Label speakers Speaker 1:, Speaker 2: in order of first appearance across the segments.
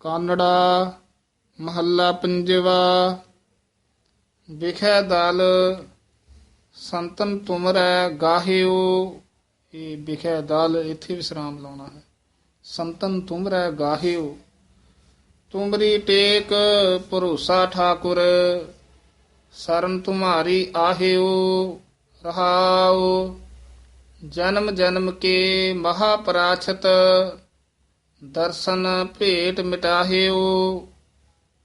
Speaker 1: ਕਾਨੜਾ, ਮਹੱਲਾ ਪੰਜਵਾ, ਵਿਖੇ ਦਲ, ਸੰਤਨ ਤੁਮਰੈ ਗਾਹਿਓ। ਇਹ ਵਿਖੇ ਦਲ ਇੱਥੇ ਵਿਸਰਾਮ ਲਾਉਣਾ ਹੈ। ਸੰਤਨ ਤੁਮਰੈ ਗਾਹਿਓ। ਤੁਮਰੀ ਟੇਕ ਭਰੋਸਾ ਠਾਕੁਰ, ਸਰਨ ਤੁਮਾਰੀ ਆਹਿਓ। ਰਹਾਓ, ਜਨਮ ਜਨਮ ਕੇ ਮਹਾਪਰਾਛਤ ਦਰਸ਼ਨ ਭੇਟ ਮਿਟਾਹਿਓ,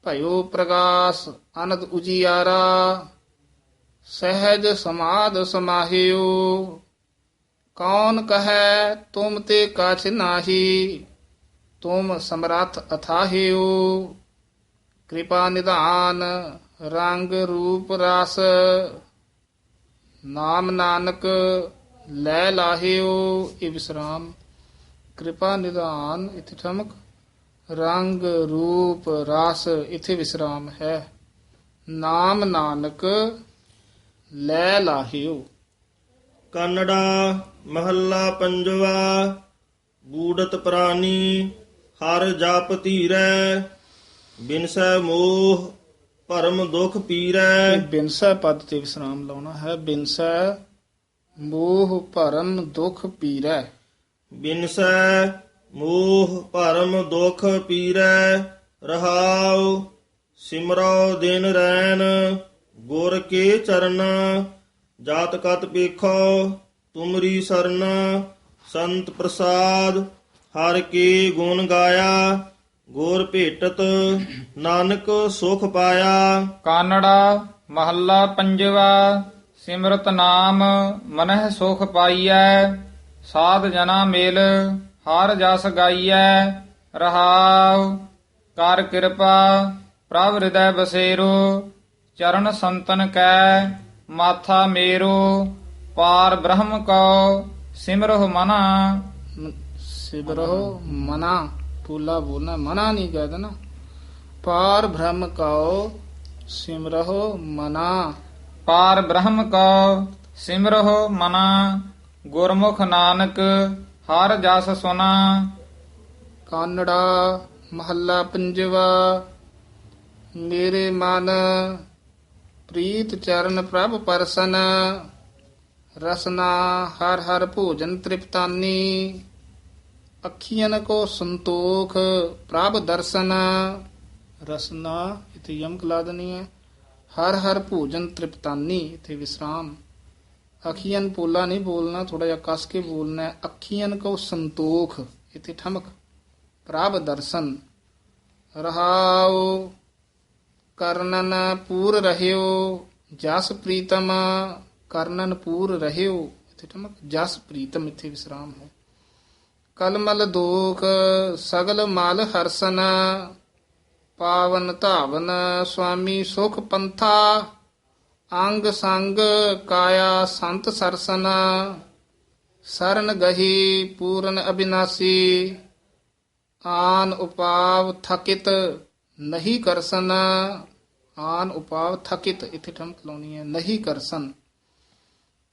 Speaker 1: ਭਇਓ ਪ੍ਰਗਾਸ, ਅਨੰਦ ਉਜੀਆਰਾ। ਸਹਿਜ ਸਮਾਦ ਸਮਾਹਿਓ, ਕੌਣ ਕਹੈ ਤੁਮ ਤੇ ਕਛ ਨਾਹੀ? ਤੁਮ ਸਮਰੱਥ ਅਥਾਹਿਓ। ਕਿਰਪਾ ਨਿਧਾਨ, ਰੰਗ ਰੂਪ ਰਸ। ਨਾਮ ਨਾਨਕ ਲੈ ਲਾਹਿਓ, ਇਹ ਵਿਸਰਾਮ। ਕਿਰਪਾ ਨਿਧਾਨ ਇਥੇ ਠਮਕ ਰੰਗ ਰੂਪ ਰਸ ਇਥੇ ਵਿਸਰਾਮ ਹੈ। ਨਾਮ ਨਾਨਕ ਲੈ ਲਾਹਿਓ।
Speaker 2: ਕੰਨੜਾ ਮਹੱਲਾ ਪੰਜਵਾ ਬੂੜਤ ਪ੍ਰਾਨੀ ਹਰ ਜਪ ਧੀਰੈ ਬਿਨਸੈ ਮੋਹ ਭਰਮ ਦੁਖ ਪੀਰੈ।
Speaker 1: ਬਿਨਸੈ ਪਦ ਤੇ ਵਿਸਰਾਮ ਲਾਉਣਾ ਹੈ। ਬਿਨਸੈ ਮੋਹ ਭਰਮ ਦੁਖ ਪੀਰੈ।
Speaker 2: ਬਿਨਸੈ ਮੋਹ ਭਰਮ ਦੁਖ ਪੀਰੈ, ਰਹਾਉ ਸਿਮਰੋ ਦਿਨ ਰੈਣ, ਗੁਰ ਕੇ ਚਰਨ, ਜਾਤ ਕਤ ਪੇਖੋ ਤੁਮਰੀ ਸਰਨ, ਸੰਤ ਪ੍ਰਸਾਦ, ਹਰ ਕੇ ਗੁਣ ਗਾਇਆ, ਗੁਰ ਭੇਟਤ, ਨਾਨਕ ਸੁਖ ਪਾਇਆ।
Speaker 3: ਕਾਨੜਾ, ਮਹੱਲਾ ਪੰਜਵਾ, ਸਿਮਰਤ ਨਾਮ, ਮਨਹਿ ਸੁਖ ਪਾਈਐ। ਸਾਧ ਜਨਾ ਮੇਲ ਹਰ ਜਸ ਗਾਈਐ ਰਹਾਉ। ਕਰ ਕਿਰਪਾ ਪ੍ਰਭ ਹਿਰਦੈ ਬਸੇਰੋ ਚਰਨ ਸੰਤਨ ਕੈ ਮਾਥਾ ਮੇਰੋ। ਪਾਰ ਬ੍ਰਹਮ ਕਉ ਸਿਮਰਹੁ ਮਨਾ।
Speaker 1: ਸਿਬਰੋ ਮਨਾ ਪੂਲਾ ਬੋਲਣਾ ਮਨਾ ਨਹੀਂ ਕਹਿ ਦੇਣਾ। ਪਾਰ ਬ੍ਰਹਮ ਕਾਓ ਸਿਮਰੋ ਮਨਾ।
Speaker 3: ਪਾਰ ਬ੍ਰਹਮ ਕਉ ਸਿਮਰਹੁ ਮਨਾ। ਗੁਰਮੁਖ ਨਾਨਕ, ਹਰ ਜਸ ਸੁਨਾ।
Speaker 1: ਕਾਨੜਾ ਮਹੱਲਾ ਪੰਜਵਾ, ਮੇਰੇ ਮਨ ਪ੍ਰੀਤ ਚਰਨ ਪ੍ਰਭ ਪਰਸਨ, ਰਸਨਾ ਹਰ ਹਰ ਭੋਜਨ ਤ੍ਰਿਪਤਾਨੀ। ਅੱਖੀਆਂ ਕੋ ਸੰਤੋਖ ਪ੍ਰਭ ਦਰਸ਼ਨ, ਰਸਨਾ ਇਥੇ ਯਮਕ ਲਾ ਦੇਣੀ ਹੈ। ਹਰ ਹਰ ਭੋਜਨ ਤ੍ਰਿਪਤਾਨੀ, ਇਥੇ ਵਿਸਰਾਮ। ਅੱਖੀਆਂ ਪੋਲਾ ਨਹੀਂ ਬੋਲਣਾ ਥੋੜਾ ਜਿਹਾ ਕੱਸ ਕੇ ਬੋਲਣਾ ਹੈ। ਅੱਖੀਆਂ ਕੋ ਸੰਤੋਖ, ਇਥੇ ਠਮਕ। ਪ੍ਰਭ ਦਰਸ਼ਨ। ਰਹਾਓ ਕਰਨਨ ਪੂਰ ਰਹਿਓ, ਜਸ ਪ੍ਰੀਤਮ, ਕਰਨਨ ਪੂਰ ਰਹਿਓ। ਇਥੇ ਠਮਕ, ਜਸ ਪ੍ਰੀਤਮ ਇਥੇ ਵਿਸਰਾਮ ਹੈ। ਕਲਮਲ ਦੋਖ, ਸਗਲ ਮਲ ਹਰਸਨ, ਪਾਵਨ ਧਾਵਨ ਸੁਆਮੀ ਸੁਖ ਪੰਥਾ ਅੰਗ ਸੰਗ ਕਾਇਆ ਸੰਤ ਸਰਸਨ, ਸਰਨ ਗਹੀ ਪੂਰਨ ਅਬਿਨਾਸੀ, ਆਨ ਉਪਾਵ ਥਕਿਤ ਨਹੀਂ ਕਰਸਨ, ਆਨ ਉਪਾਵ ਥਕਿਤ, ਇਥੇ ਠਮਕ ਲਾਉਣੀ ਹੈ, ਨਹੀਂ ਕਰਸਨ।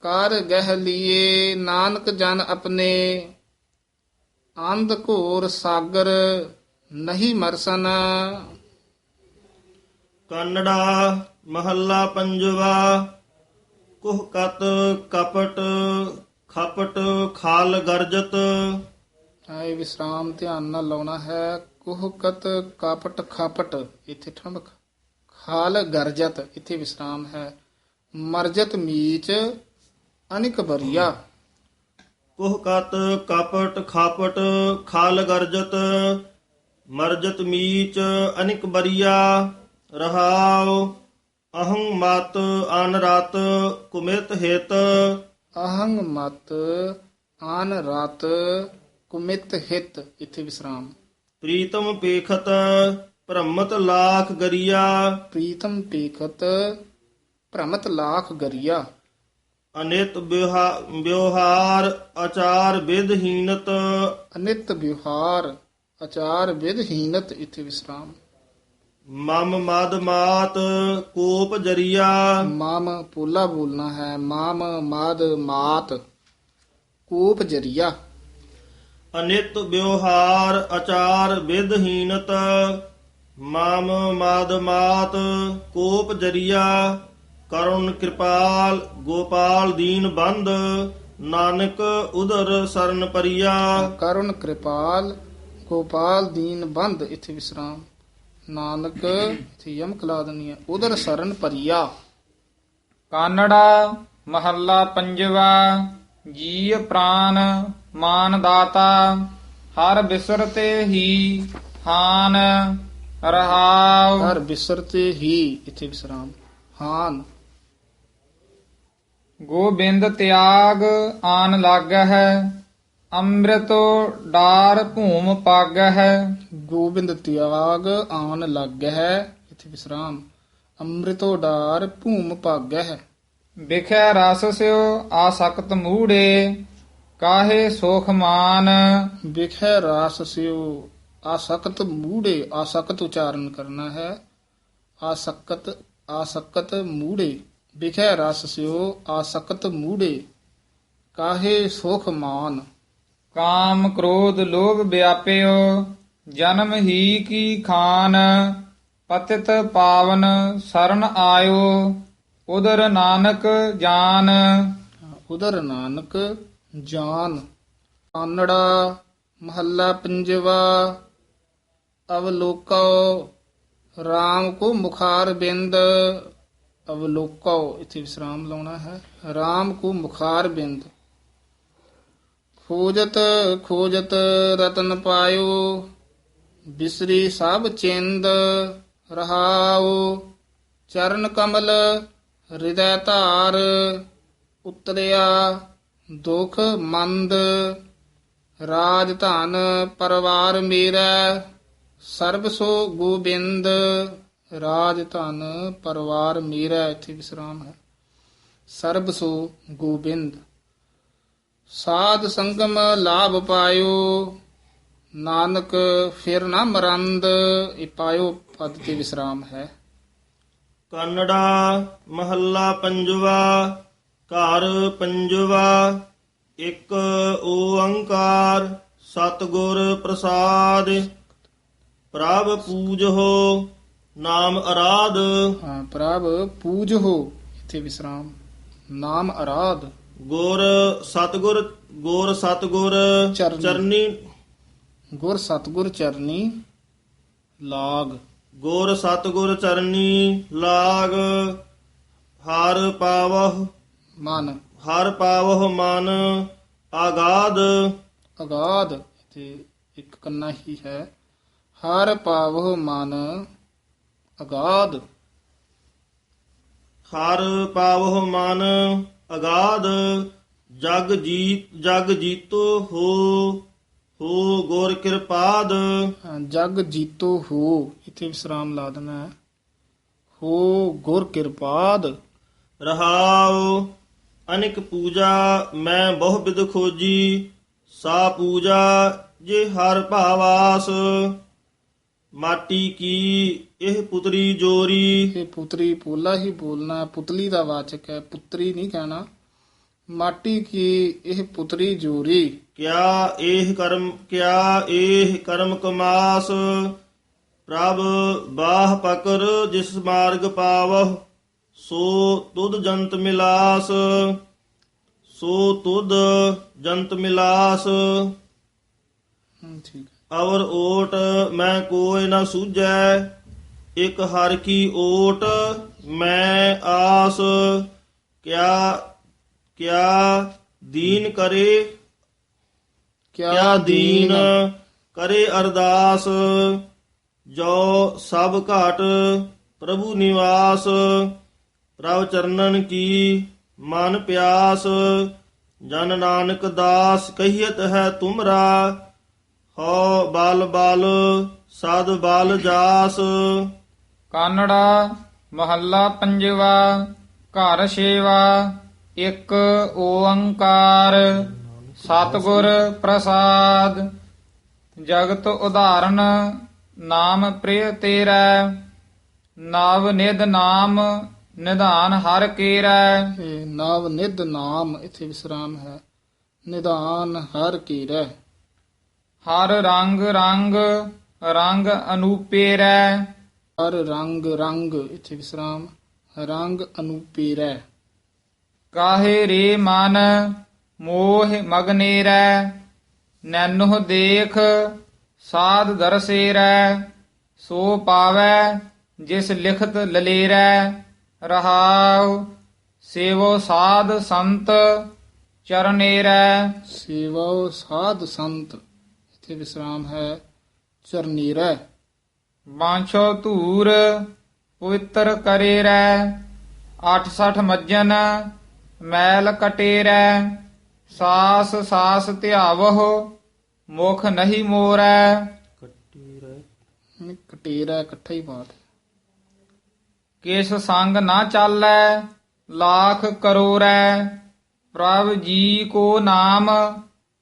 Speaker 1: ਕਰ ਗਹਿ ਲੀਏ ਨਾਨਕ ਜਨ ਆਪਣੇ, ਅੰਧ ਘੋਰ ਸਾਗਰ ਨਹੀਂ ਮਰਸਨ।
Speaker 2: ਕੰਨੜਾ ਮਹੱਲਾ ਪੰਜਵਾ ਕੁਹ ਕਤ ਕਪਟ ਖਪਟ ਖਾਲ ਗਰਜਤ।
Speaker 1: ਆਏ ਵਿਸਰਾਮ ਧਿਆਨ ਨਾਲ ਲਾਉਣਾ ਹੈ ਕੁਹਕਤ ਕਾਪਟ ਖਾਪਟ ਇੱਥੇ ਠਮਕ। ਖਾਲ ਗਰਜਤ ਇੱਥੇ ਵਿਸਰਾਮ ਹੈ। ਮਰਜਤ ਮੀਚ ਅਨਿਕ ਬਰੀਆ
Speaker 2: ਕੁਹ ਕਤ ਕਪਟ ਖਾਪਟ ਖਾਲ ਗਰਜਤ। ਮਰਜਤ ਮੀਚ ਅਨਿਕ ਬਰੀਆ ਰਹਾਉ ਅਹੰ ਮਤ ਅਨ ਰਤ ਕੁਮਿਤ ਹਿਤ।
Speaker 1: ਅਹੰਗ ਮਤ ਆਨ ਰਾਤ ਕੁਮਿਤ ਹਿਤ। ਇੱਥੇ ਵਿਸਰਾਮ।
Speaker 2: ਪ੍ਰੀਤਮ ਪੇਖਤ ਭ੍ਰਮਤ ਲਾਖ ਗਰੀਆ।
Speaker 1: ਪ੍ਰੀਤਮ ਪੇਖਤ ਭ੍ਰਮਤ ਲਾਖ ਗਰੀਆ।
Speaker 2: ਅਨਿਤ ਵਿਵਹਾ- ਵਿਵਹਾਰ ਆਚਾਰ ਵਿਧਹੀਨਤ
Speaker 1: ਅਨਿਤ ਵਿਵਹਾਰ ਆਚਾਰ ਵਿਧਹੀਨਤ ਇੱਥੇ ਵਿਸਰਾਮ।
Speaker 2: ਮਮ ਮਦ ਮਾਤ ਕੋਪ ਜਰੀਆ।
Speaker 1: ਮਾਮ ਪੋਲਾ ਬੋਲਣਾ ਹੈ ਮਾਮ ਮਾਦ ਮਾਤ ਕੂਪ ਜਰੀਆ।
Speaker 2: ਅਨਿਤ ਵਿਵਹਾਰ ਆਚਾਰ ਵਿਧਹੀਨਤ ਮਾਮ ਮਾਦ ਮਾਤ ਕੋਪ ਜਰੀਆ। ਕਰੁਣ ਕਿਰਪਾਲ ਗੋਪਾਲ ਦੀਨ ਬੰਦ ਨਾਨਕ ਉਦਰ ਸਰਨ ਪਰਿਆ।
Speaker 1: ਕਰੁਣ ਕਿਰਪਾਲ ਗੋਪਾਲ ਦੀਨ ਬੰਦ ਇਥੇ ਵਿਸਰਾਮ। ਨਾਨਕ ਇਥੇ ਯਮ ਕਲਾ ਦਨੀ ਹੈ। ਉਦਰ ਸਰਨ ਪਰਿਆ
Speaker 3: ਕਾਨੜਾ ਮਹੱਲਾ ਪੰਜਵਾ ਜੀ ਪ੍ਰਾਨ ਮਾਨ ਦਾਤਾ ਹਰ ਬਿਸਰਤੇ ਹੀ ਹਾਨ ਰਹਾਉ।
Speaker 1: ਹਰ ਬਿਸਰਤੇ ਹੀ ਇਥੇ ਵਿਸਰਾਮ। ਹਾਨ।
Speaker 3: ਗੋਬਿੰਦ ਤਿਆਗ ਆਨ ਲਾਗਹਿ ਅੰਮ੍ਰਿਤੋ ਡਾਰ ਭੂਮ ਪਾਗਹਿ।
Speaker 1: ਗੋਬਿੰਦ ਤਿਆਗ ਆਨ ਲੱਗ ਹੈ ਇਥੇ ਵਿਸਰਾਮ। ਅੰਮ੍ਰਿਤੋ ਡਾਰ ਭੂਮ ਭਾਗੈ ਹੈ
Speaker 3: ਵਿਖੈ ਰਸ ਸਿਓ ਆਸਕਤ ਮੂੜੇ ਕਾਹੇ ਸੁਖ ਮਾਨ।
Speaker 1: ਵਿਖੈ ਰਾਸ ਸਿਓ ਆਸਕਤ ਮੂੜੇ ਆਸਕਤ ਉਚਾਰਨ ਕਰਨਾ ਹੈ। ਆਸਕਤ ਆਸਕਤ ਮੂੜੇ ਵਿਖੈ ਰਸ ਸਿਓ ਆਸਕਤ ਮੂੜੇ ਕਾਹੇ ਸੁਖ ਮਾਨ।
Speaker 3: ਕਾਮ ਕ੍ਰੋਧ ਲੋਭ ਵਿਆਪਿਓ, ਜਨਮ ਹੀ ਕੀ ਖਾਨ, ਪਤਿਤ ਪਾਵਨ ਸਰਨ ਆਇਓ, ਉਦਰ ਨਾਨਕ ਜਾਨ।
Speaker 1: ਉਦਰ ਨਾਨਕ ਜਾਨ, ਕਾਨੜਾ ਮਹੱਲਾ ਪੰਜਵਾ ਅਵਲੋਕੋ RAM ਕੋ ਮੁਖਾਰ ਬਿੰਦ। ਅਵਲੋਕੋ ਇਥੇ ਵਿਸਰਾਮ ਲਾਉਣਾ ਹੈ। RAM ਕੋ ਮੁਖਾਰ ਬਿੰਦ। ਖੋਜਤ ਖੋਜਤ ਰਤਨ ਪਾਇਓ, ਬਿਸਰੀ ਸਭ ਚਿੰਦ ਰਹਾਉ ਚਰਨ ਕਮਲ ਹਿਰਦੈ ਧਾਰ, ਉਤਰਿਆ ਦੁਖ ਮੰਦ। ਰਾਜ ਧਨ ਪਰਵਾਰ ਮੇਰਾ, ਸਰਬ ਸੋ ਗੋਬਿੰਦ। ਰਾਜ ਧਨ ਪਰਵਾਰ ਮੇਰਾ, ਇੱਥੇ ਵਿਸਰਾਮ ਹੈ। ਸਰਬ ਸੋ ਗੋਬਿੰਦ। ਸਾਧ ਸੰਗਮ ਲਾਭ ਪਾਇਓ। ਨਾਨਕ ਫਿਰ ਨਾ ਮਰੰਦ ਇਹ ਪਾਇਓ ਪਦ ਤੇ ਵਿਸਰਾਮ ਹੈ।
Speaker 2: ਕੰਨੜਾ ਮਹੱਲਾ ਪੰਜਵਾ ਘਰ ਪੰਜਵਾ ਇੱਕ ਓੰਕਾਰ ਸਤਿਗੁਰ ਪ੍ਰਸਾਦ। ਪ੍ਰਭ ਪੂਜਹੁ ਨਾਮ ਅਰਾਧ।
Speaker 1: ਹਾਂ ਪ੍ਰਭ ਪੂਜ ਹੋ ਇੱਥੇ ਵਿਸਰਾਮ। ਨਾਮ ਅਰਾਧ।
Speaker 2: ਗੁਰ ਸਤਿਗੁਰ ਗੁਰ ਸਤਿਗੁਰ
Speaker 1: ਚਰਨੀ।
Speaker 2: ਚਰਨੀ।
Speaker 1: ਗੁਰ ਸਤਗੁਰ ਚਰਨੀ ਲਾਗ।
Speaker 2: ਗੁਰ ਸਤਿਗੁਰ ਚਰਨੀ ਲਾਗ। ਹਰ ਪਾਵਹ
Speaker 1: ਮਨ।
Speaker 2: ਹਰ ਪਾਵਹ ਮਨ ਆਗਾਦ।
Speaker 1: ਅਗਾਧ ਇੱਥੇ ਇੱਕ ਕੰਨਾ ਹੀ ਹੈ। ਹਰ ਪਾਵਹੁ ਮਨ ਅਗਾਧ
Speaker 2: ਹਰ ਪਾਵਹ ਮਨ ਅਗਾਧ ਜਗ ਜੀਤ ਜਗ ਜੀਤੋ ਹੋ ਹੋ ਗੁਰ ਕਿਰਪਾਦ।
Speaker 1: ਜਗ ਜੀਤੋ ਹੋ ਇੱਥੇ ਵਿਸਰਾਮ ਲਾ ਦੇਣਾ ਹੈ। ਹੋ ਗੁਰ ਕਿਰਪਾਦ।
Speaker 2: ਰਹਾਉ ਅਨਿਕ ਪੂਜਾ ਮੈਂ ਬਹੁ ਬਿਦ ਖੋਜੀ ਸਾ ਪੂਜਾ ਜੇ ਹਰ ਭਾਵਾਸ। ਮਾਟੀ ਕੀ ਇਹ ਪੁਤਰੀ ਜੋਰੀ।
Speaker 1: ਇਹ ਪੁਤਰੀ ਪੋਲਾ ਹੀ ਬੋਲਣਾ ਪੁਤਲੀ ਦਾ ਵਾਚਕ ਹੈ ਪੁੱਤਰੀ ਨਹੀਂ ਕਹਿਣਾ। ਮਾਟੀ ਕੀ ਇਹ ਪੁਤਰੀ ਜੋਰੀ।
Speaker 2: ਕਿਆ ਇਹ ਕਰਮ ਕਿਆ ਇਹ ਕਰਮ ਕਮਾਸ। ਪ੍ਰਭ ਬਾਹ ਪਕਰ ਜਿਸ ਮਾਰਗ ਪਾਵਹ ਸੋ ਤੁਧ ਜੰਤ ਮਿਲਾਸ। ਸੋ ਤੁਧ ਜੰਤ ਮਿਲਾਸ।
Speaker 1: ਹਮ, ਠੀਕ ਹੈ।
Speaker 2: ਅਵਰ ਓਟ ਮੈਂ ਕੋਇ ਨਾ ਸੂਝੈ ਇਕ ਹਰ ਕੀ ਓਟ ਮੈਂ ਆਸ। ਕਿਆ ਕਿਆ ਦੀਨ ਕਰੇ? ਕਿਆ ਦੀਨ? ਕਰੇ ਅਰਦਾਸ? ਜੋ ਸਭ ਘਾਟ ਪ੍ਰਭੂ ਨਿਵਾਸ ਪ੍ਰਭ ਚਰਨਨ ਕੀ ਮਨ ਪਿਆਸ। ਜਨ ਨਾਨਕ ਦਾਸ ਕਹੀਤ ਹੈ ਤੁਮਰਾ ਹੋ ਬਲ ਬਲ ਸਦ ਬਲ ਜਾਸ।
Speaker 3: ਕਾਨੜਾ ਮਹੱਲਾ ਪੰਜਵਾ ਘਰ ਸੇਵਾ ਇੱਕ ਓੰਕਾਰ। ਸਤਿਗੁਰ ਪ੍ਰਸਾਦ। ਜਗਤ ਉਦਾਹਰਨ ਨਾਮ ਪ੍ਰਿਯ ਤੇਰਾ। ਨਵ ਨਿਧ ਨਾਮ ਨਿਧਾਨ ਹਰ ਕੇਰਾ।
Speaker 1: ਇਹ ਨਵ ਨਿਧ ਨਾਮ ਇੱਥੇ ਵਿਸਰਾਮ ਹੈ। ਨਿਦਾਨ ਹਰ ਕੀ ਰਹਿ
Speaker 3: ਹਰ ਰੰਗ ਰੰਗ ਰੰਗ ਅਨੂਪੇਰੈ।
Speaker 1: ਹਰ ਰੰਗ ਰੰਗ ਇੱਥੇ ਵਿਸਰਾਮ। ਰੰਗ ਅਨੂਪੀਰੈ।
Speaker 3: ਕਾਹੇ ਰੇ ਮਨ ਮੋਹ ਮਗਨੇਰੈ। ਨੈਨੋ ਦੇਖ ਸਾਧ ਦਰਸੇਰੈ। ਸੋ ਪਾਵੈ ਜਿਸ ਲਿਖਤ ਲਲੇਰੈ। ਰਹਾਉ ਸੇਵੋ ਸਾਧ ਸੰਤ ਚਰਨੇਰੈ।
Speaker 1: ਸੇਵੋ ਸਾਧ ਸੰਤ। ਇੱਥੇ ਵਿਸਰਾਮ ਹੈ ਚਰਨੀਰੈ
Speaker 3: ਬਾਂਛੋ ਧੂਰ ਪਵਿੱਤਰ ਕਰੇਰੈ 86 ਮੱਜਨ ਮੈਲ ਕਟੇਰੈ ਸਾਸ ਸਾਸ ਧਿਆਵਹੁ ਮੁਖ ਨਹੀਂ ਮੋਰੈ।
Speaker 2: ਕੱਟੀ ਰਹਿ।
Speaker 1: ਨਹੀਂ, ਕਟੇਰਾ ਇਕੱਠਾ ਹੀ ਬਾਤ
Speaker 3: ਕਿਸ ਸੰਗ ਨਾ ਚਾਲੈ ਲਾਖ ਕਰੋਰੈ ਪ੍ਰਭ ਜੀ ਕੋ ਨਾਮ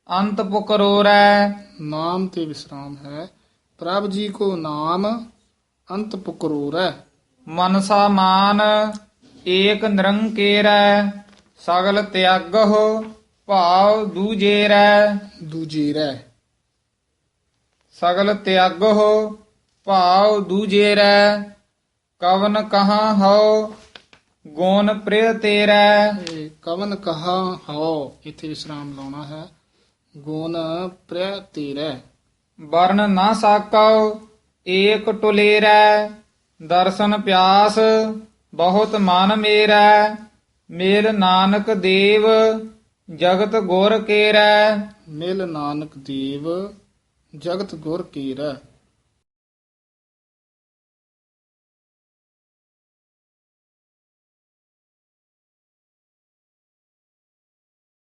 Speaker 3: ਅੰਤ ਪੁਕਰੋਰੈ
Speaker 1: ਨਾਮ ਤੇ ਵਿਸਰਾਮ ਹੈ। ਪ੍ਰਭ ਜੀ ਕੋ ਨਾਮ ਅੰਤ ਪੁਕਰੂਰੈ
Speaker 3: ਮਨਸਾ ਮਾਨ ਏਕ ਨਿਰੰਕੇਰੈ ਸਗਲ ਤਿਆਗਹੁ ਭਾਵ ਦੂਜੇਰੈ
Speaker 1: ਦੂਜੀਰੈ
Speaker 3: ਸਗਲ ਤਿਆਗਹੁ ਭਾਵ ਦੂਜੇਰੈ ਕਵਨ ਕਹਾ ਹਉ ਗੁਣ ਪ੍ਰਿਯ ਤੇਰੈ
Speaker 1: ਕਵਨ ਕਹਾ ਹਉ ਇੱਥੇ ਵਿਸਰਾਮ ਲਾਉਣਾ ਹੈ। ਗੁਣ ਪ੍ਰਿਆ ਤੇਰੈ
Speaker 3: ਵਰਨ ਨਾ ਸਾਕਉ ਏਕ ਟੁਲੇਰੈ। ਦਰਸ਼ਨ ਪਿਆਸ ਬਹੁਤ ਮਨ ਮੇਰੈ। ਮੇਲ ਨਾਨਕ ਦੇਵ ਜਗਤ ਗੁਰ ਕੇਰੈ।
Speaker 1: ਮਿਲ ਨਾਨਕ ਦੇਵ ਜਗਤ ਗੁਰ ਕੀਰੈ।